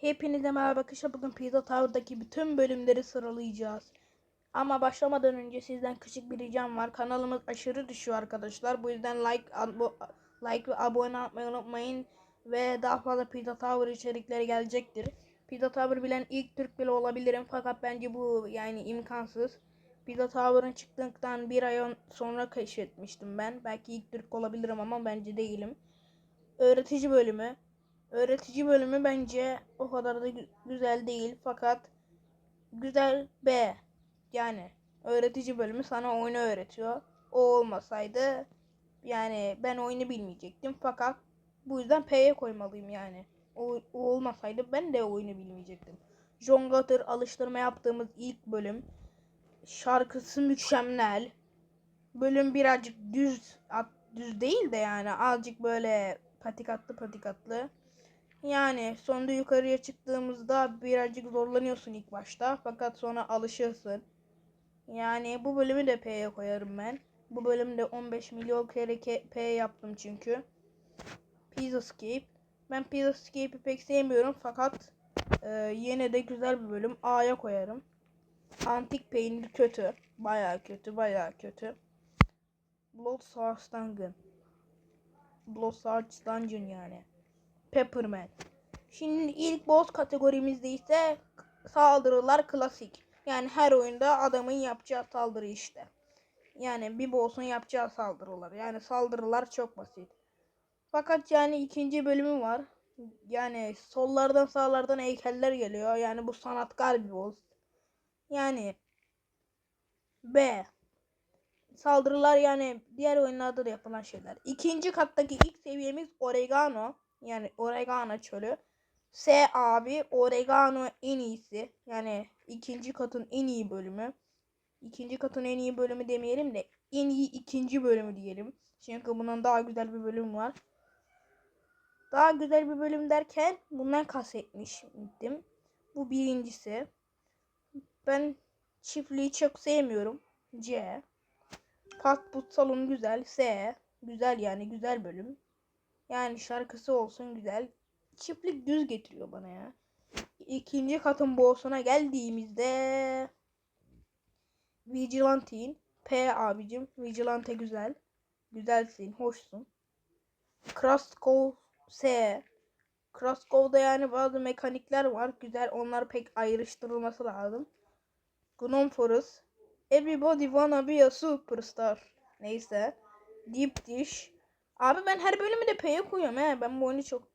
Hepinize merhaba arkadaşlar. Bugün Pizza Tower'daki bütün bölümleri sıralayacağız. Ama başlamadan önce sizden küçük bir ricam var. Kanalımız aşırı düşüyor arkadaşlar. Bu yüzden like, like ve abone olmayı unutmayın. Ve daha fazla Pizza Tower içerikleri gelecektir. Pizza Tower bilen ilk Türk bile olabilirim. Fakat bence bu yani imkansız. Pizza Tower'ın çıktıktan bir ay on- sonra keşfetmiştim ben. Belki ilk Türk olabilirim ama bence değilim. Öğretici bölümü. Öğretici bölümü gence o kadar da gü- güzel değil fakat güzel B. Yani öğretici bölümü sana oyunu öğretiyor. O olmasaydı yani ben oyunu bilmeyecektim fakat bu yüzden P'ye koymalıyım yani. O, o olmasaydı ben de oyunu bilmeyecektim. John alıştırma yaptığımız ilk bölüm. Şarkısı mükemmel. Bölüm birazcık düz at, düz değil de yani azıcık böyle patikatlı patikatlı. Yani sonunda yukarıya çıktığımızda birazcık zorlanıyorsun ilk başta fakat sonra alışırsın. Yani bu bölümü de P'ye koyarım ben. Bu bölümde 15 milyon kere ke- P yaptım çünkü. Pizzascape. Ben Pizzascape'i pek sevmiyorum fakat e, yine de güzel bir bölüm. A'ya koyarım. Antik peynir kötü. Baya kötü, baya kötü. Blood Sauce Dungeon. Blood Sauce Dungeon yani. Pepperman. Şimdi ilk boss kategorimizde ise saldırılar klasik. Yani her oyunda adamın yapacağı saldırı işte. Yani bir boss'un yapacağı saldırılar. Yani saldırılar çok basit. Fakat yani ikinci bölümü var. Yani sollardan sağlardan heykeller geliyor. Yani bu sanatkar bir boss. Yani B. Saldırılar yani diğer oyunlarda da yapılan şeyler. İkinci kattaki ilk seviyemiz oregano. Yani oregano çölü. S abi oregano en iyisi. Yani ikinci katın en iyi bölümü. İkinci katın en iyi bölümü demeyelim de en iyi ikinci bölümü diyelim. Çünkü bundan daha güzel bir bölüm var. Daha güzel bir bölüm derken bundan kastetmiştim. Bu birincisi. Ben çiftliği çok sevmiyorum. C. Fast food salonu güzel. S. Güzel yani güzel bölüm. Yani şarkısı olsun güzel. Çiftlik düz getiriyor bana ya. İkinci katın boss'una geldiğimizde Vigilante'in P abicim. Vigilante güzel. Güzelsin, hoşsun. Kraskov S. Kraskov'da yani bazı mekanikler var. Güzel. Onlar pek ayrıştırılması lazım. Gnome Forest. Everybody wanna be a superstar. Neyse. Deep Dish. Abi ben her bölümü de P'ye koyuyorum he. Ben bu oyunu çok...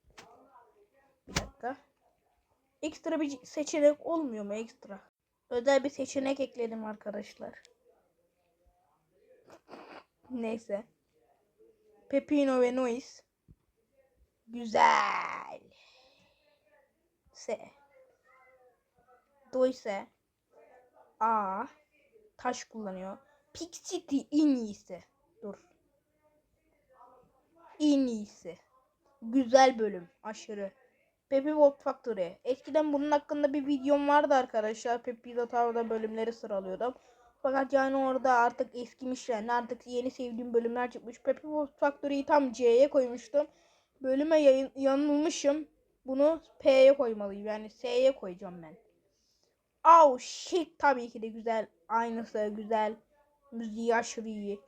Bir dakika. Ekstra bir seçenek olmuyor mu ekstra? Özel bir seçenek ekledim arkadaşlar. Neyse. Pepino ve Noise. Güzel. S. Doyse. A. Taş kullanıyor. Pixity en iyisi. Dur. En iyisi. Güzel bölüm. Aşırı. Peppy World Factory. Eskiden bunun hakkında bir videom vardı arkadaşlar. Peppy Tower'da bölümleri sıralıyordum. Fakat yani orada artık eskimiş yani artık yeni sevdiğim bölümler çıkmış. Peppy World Factory'yi tam C'ye koymuştum. Bölüme yayın, yanılmışım. Bunu P'ye koymalıyım. Yani S'ye koyacağım ben. Oh shit tabii ki de güzel. Aynısı güzel. Müziği aşırı iyi.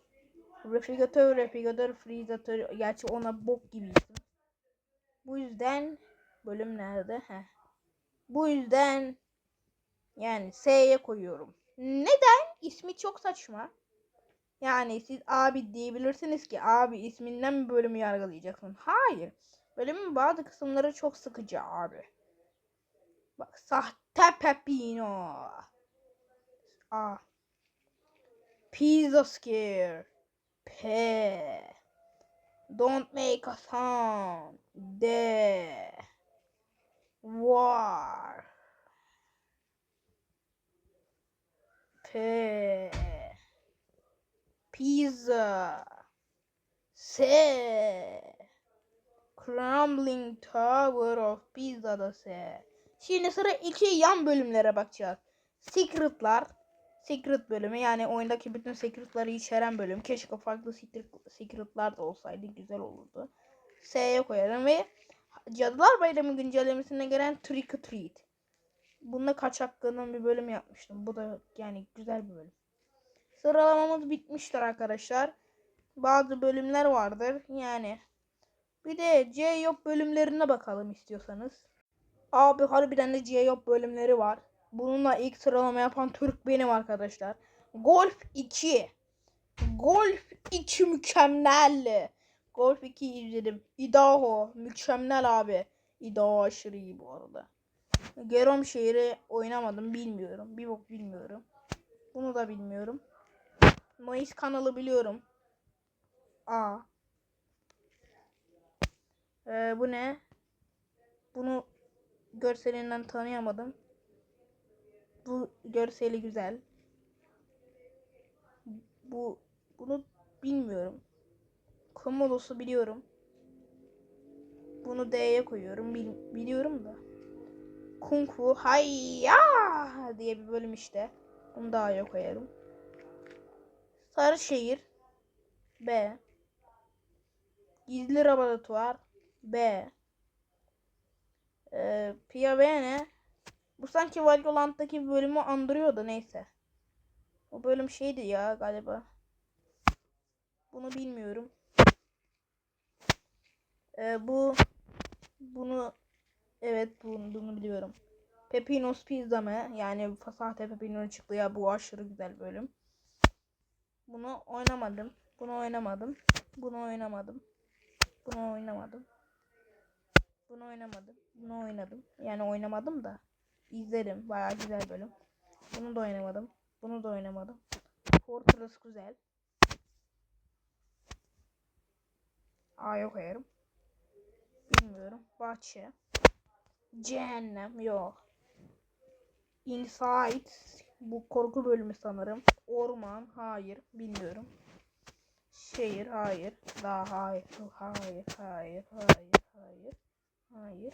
Refrigeratör, refrigeratör, frizeratör. Gerçi ona bok gibi isim. Bu yüzden bölüm nerede? Heh. Bu yüzden yani S'ye koyuyorum. Neden? İsmi çok saçma. Yani siz abi diyebilirsiniz ki abi isminden mi bölümü yargılayacaksın? Hayır. Bölümün bazı kısımları çok sıkıcı abi. Bak sahte pepino. A. Pizza scare. P. Don't make a sound. D. War. P. Pizza. S. Crumbling Tower of Pizza'da S. Şimdi sıra iki yan bölümlere bakacağız. Secret'lar. Secret bölümü yani oyundaki bütün secret'ları içeren bölüm. Keşke farklı secret, secret'lar da olsaydı güzel olurdu. S'ye koyarım ve Cadılar Bayramı güncellemesine gelen Trick or Treat. Bunda kaç hakkının bir bölüm yapmıştım. Bu da yani güzel bir bölüm. Sıralamamız bitmiştir arkadaşlar. Bazı bölümler vardır. Yani bir de C yok bölümlerine bakalım istiyorsanız. Abi harbiden de C yok bölümleri var. Bununla ilk sıralama yapan Türk benim arkadaşlar. Golf 2. Golf 2 mükemmel. Golf 2 izledim. Idaho mükemmel abi. Idaho aşırı iyi bu arada. Gerom şehri oynamadım bilmiyorum. Bir bok bilmiyorum. Bunu da bilmiyorum. Mayıs kanalı biliyorum. A. Ee, bu ne? Bunu görselinden tanıyamadım. Bu görseli güzel. Bu bunu bilmiyorum. Komodos'u biliyorum. Bunu D'ye koyuyorum. Bil- biliyorum da. Kung Fu Hayya diye bir bölüm işte. Bunu da A'ya koyarım. Sarışehir B. Gizli laboratuvar B. Ee, Pia B ne? Bu sanki Valorant'taki bir bölümü andırıyor da neyse. O bölüm şeydi ya galiba. Bunu bilmiyorum. Ee, bu bunu evet bunu, bunu biliyorum. Pepinos Pizza mı? Yani sahte Pepino çıktı ya bu aşırı güzel bölüm. Bunu oynamadım. Bunu oynamadım. Bunu oynamadım. Bunu oynamadım. Bunu oynamadım. Bunu oynadım. Yani oynamadım da. İzlerim. Bayağı güzel bölüm. Bunu da oynamadım. Bunu da oynamadım. Fortress güzel. A'ya koyarım. Bilmiyorum. Bahçe. Cehennem. Yok. Inside. Bu korku bölümü sanırım. Orman. Hayır. Bilmiyorum. Şehir. Hayır. Daha hayır. Hayır. Hayır. Hayır. Hayır. Hayır.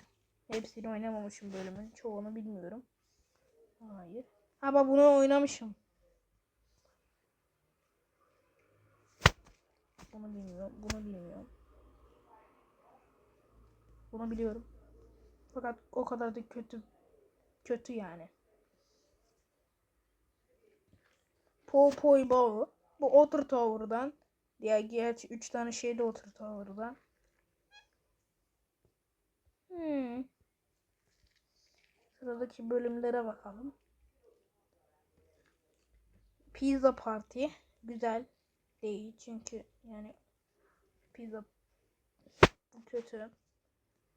Hepsini oynamamışım bölümün. Çoğunu bilmiyorum. Hayır. Ha bak bunu oynamışım. Bunu bilmiyorum. Bunu bilmiyorum. Bunu biliyorum. Fakat o kadar da kötü kötü yani. Po Poy Bao. Bu Otter Tower'dan. Diğer gerçi 3 tane şey de Otter Tower'dan. Hmm. Sıradaki bölümlere bakalım. Pizza Party. Güzel değil çünkü yani pizza bu kötü.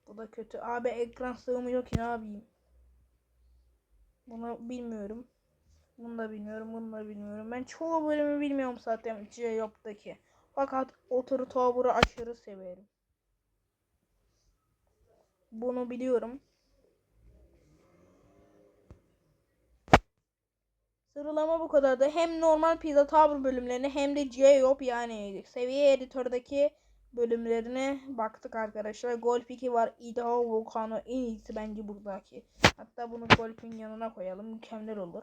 Bu da kötü. Abi ekran sığmıyor ki ne yapayım? Bunu bilmiyorum. Bunu da bilmiyorum. Bunu da bilmiyorum. Ben çoğu bölümü bilmiyorum zaten C-Yop'taki. Fakat Otter Tower'ı aşırı severim. Bunu biliyorum. Sıralama bu kadardı. Hem normal Pizza Tower bölümlerini hem de J-Yop yani seviye editördeki bölümlerine baktık arkadaşlar. Golf 2 var. Idaho Volcano en iyisi bence buradaki. Hatta bunu Golf'ün yanına koyalım. Mükemmel olur.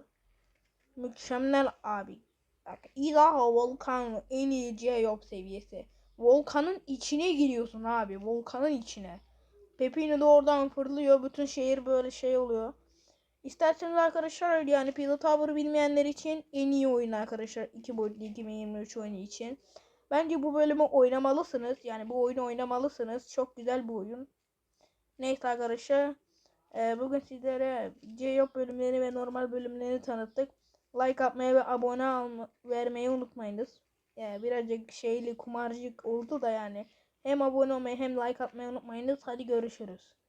Mükemmel abi. Bak Idaho Volcano en iyi J-Yop seviyesi. Volkanın içine giriyorsun abi. Volkanın içine. Pepino da oradan fırlıyor. Bütün şehir böyle şey oluyor. İsterseniz arkadaşlar yani Pizza Tower'ı bilmeyenler için en iyi oyun arkadaşlar. 2 boyutlu 2023 oyunu için. Bence bu bölümü oynamalısınız. Yani bu oyunu oynamalısınız. Çok güzel bir oyun. Neyse arkadaşlar. e, bugün sizlere C-Yok bölümlerini ve normal bölümlerini tanıttık. Like atmayı ve abone alma, vermeyi unutmayınız. Yani birazcık şeyli kumarcık oldu da yani. Hem abone olmayı hem like atmayı unutmayınız. Hadi görüşürüz.